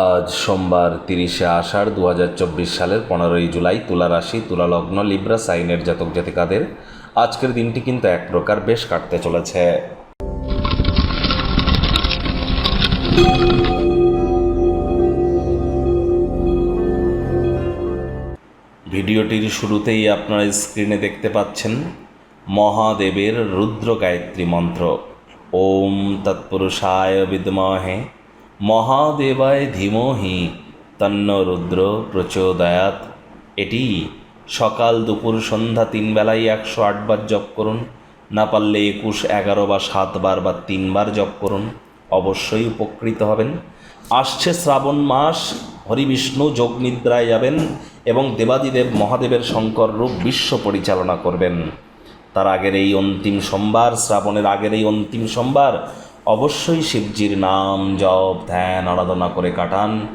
আজ সোমবার তিরিশে আষাঢ় দু হাজার চব্বিশ সালের পনেরোই জুলাই তুলা রাশি, তুলা লগ্ন, লিব্রা, সাইনের জাতক জাতিকাদের আজকের দিনটি কিন্তু এক প্রকার বেশ কাটতে চলেছে। ভিডিওটির শুরুতেই আপনারা স্ক্রিনে দেখতে পাচ্ছেন মহাদেবের রুদ্র গায়ত্রী মন্ত্র। ওম তৎপুরুষায় বিদ্মহে মহাদেবায় ধীমহি, তন্ন রুদ্র প্রচোদয়াত এটি সকাল দুপুর সন্ধ্যা তিন বেলায় একশো আটবার জপ করুন, না পারলে একুশ, এগারো বা সাতবার বা তিনবার জপ করুন, অবশ্যই উপকৃত হবেন। আসছে শ্রাবণ মাস হরিবিষ্ণু যোগ নিদ্রায় যাবেন এবং দেবাদিদেব মহাদেবের শঙ্কর রূপ বিশ্ব পরিচালনা করবেন। তার আগের এই অন্তিম সোমবার, শ্রাবণের আগের এই অন্তিম সোমবার অবশ্যই শিবজির নাম জপ, ধ্যান, আরাধনা করে কাটান।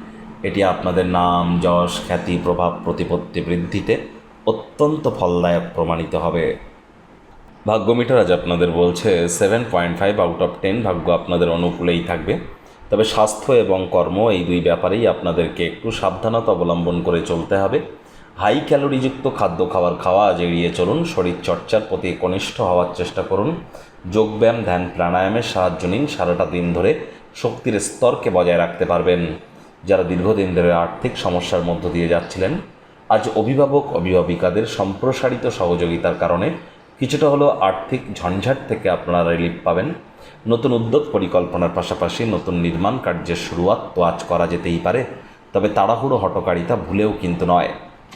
এটি আপনাদের নাম, যশ, খ্যাতি, প্রভাব, প্রতিপত্তি বৃদ্ধিতে অত্যন্ত ফলদায়ক প্রমাণিত হবে। ভাগ্য মিটার আজ আপনাদের বলছে seven point five out of ten ভাগ্য আপনাদের অনুকূলেই থাকবে। তবে স্বাস্থ্য এবং কর্ম এই দুই ব্যাপারেই আপনাদেরকে একটু সাবধানতা অবলম্বন করে চলতে হবে। হাই ক্যালোরিযুক্ত খাদ্য খাবার খাওয়া আজ এড়িয়ে চলুন। শরীর চর্চার প্রতি কনিষ্ঠ হওয়ার চেষ্টা করুন। যোগব্যায়াম, ধ্যান, প্রাণায়ামের সাহায্য নিন। সারাটা দিন ধরে শক্তির স্তরকে বজায় রাখতে পারবেন। যারা দীর্ঘদিন ধরে আর্থিক সমস্যার মধ্য দিয়ে যাচ্ছিলেন, আজ অভিভাবক, অভিভাবিকাদের সম্প্রসারিত সহযোগিতার কারণে কিছুটা হলেও আর্থিক ঝঞ্ঝাট থেকে আপনারা রিলিফ পাবেন। নতুন উদ্যোগ পরিকল্পনার পাশাপাশি নতুন নির্মাণ কার্যের শুরুয়াত তো আজ করা যেতেই পারে, তবে তাড়াহুড়ো হটকারিতা ভুলেও কিন্তু নয়।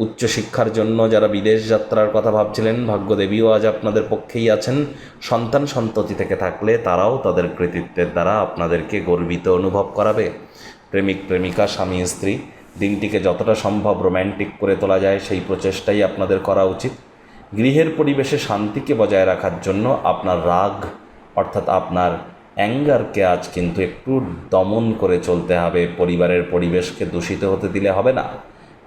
উচ্চশিক্ষার জন্য যারা বিদেশ যাত্রার কথা ভাবছিলেন, ভাগ্যদেবীও আজ আপনাদের পক্ষেই আছেন। সন্তান সন্ততি থেকে থাকলে তারাও তাদের কৃতিত্বের দ্বারা আপনাদেরকে গর্বিত অনুভব করাবে। প্রেমিক, প্রেমিকা, স্বামী, স্ত্রী, দিনটিকে যতটা সম্ভব রোম্যান্টিক করে তোলা যায়, সেই প্রচেষ্টাই আপনাদের করা উচিত। গৃহের পরিবেশে শান্তিকে বজায় রাখার জন্য আপনার রাগ, অর্থাৎ আপনার অ্যাঙ্গারকে আজ কিন্তু একটু দমন করে চলতে হবে। পরিবারের পরিবেশকে দূষিত হতে দিলে হবে না।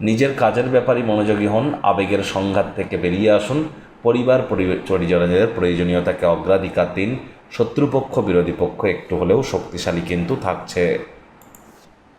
নিজের কাজের ব্যাপারে মনোযোগী হন, আবেগের সংঘাত থেকে বেরিয়ে আসুন, পরিবার পরিজনদের প্রয়োজনীয়তাকে অগ্রাধিকার দিন, শত্রুপক্ষ, বিরোধী পক্ষ একটু হলেও শক্তিশালী কিন্তু থাকছে।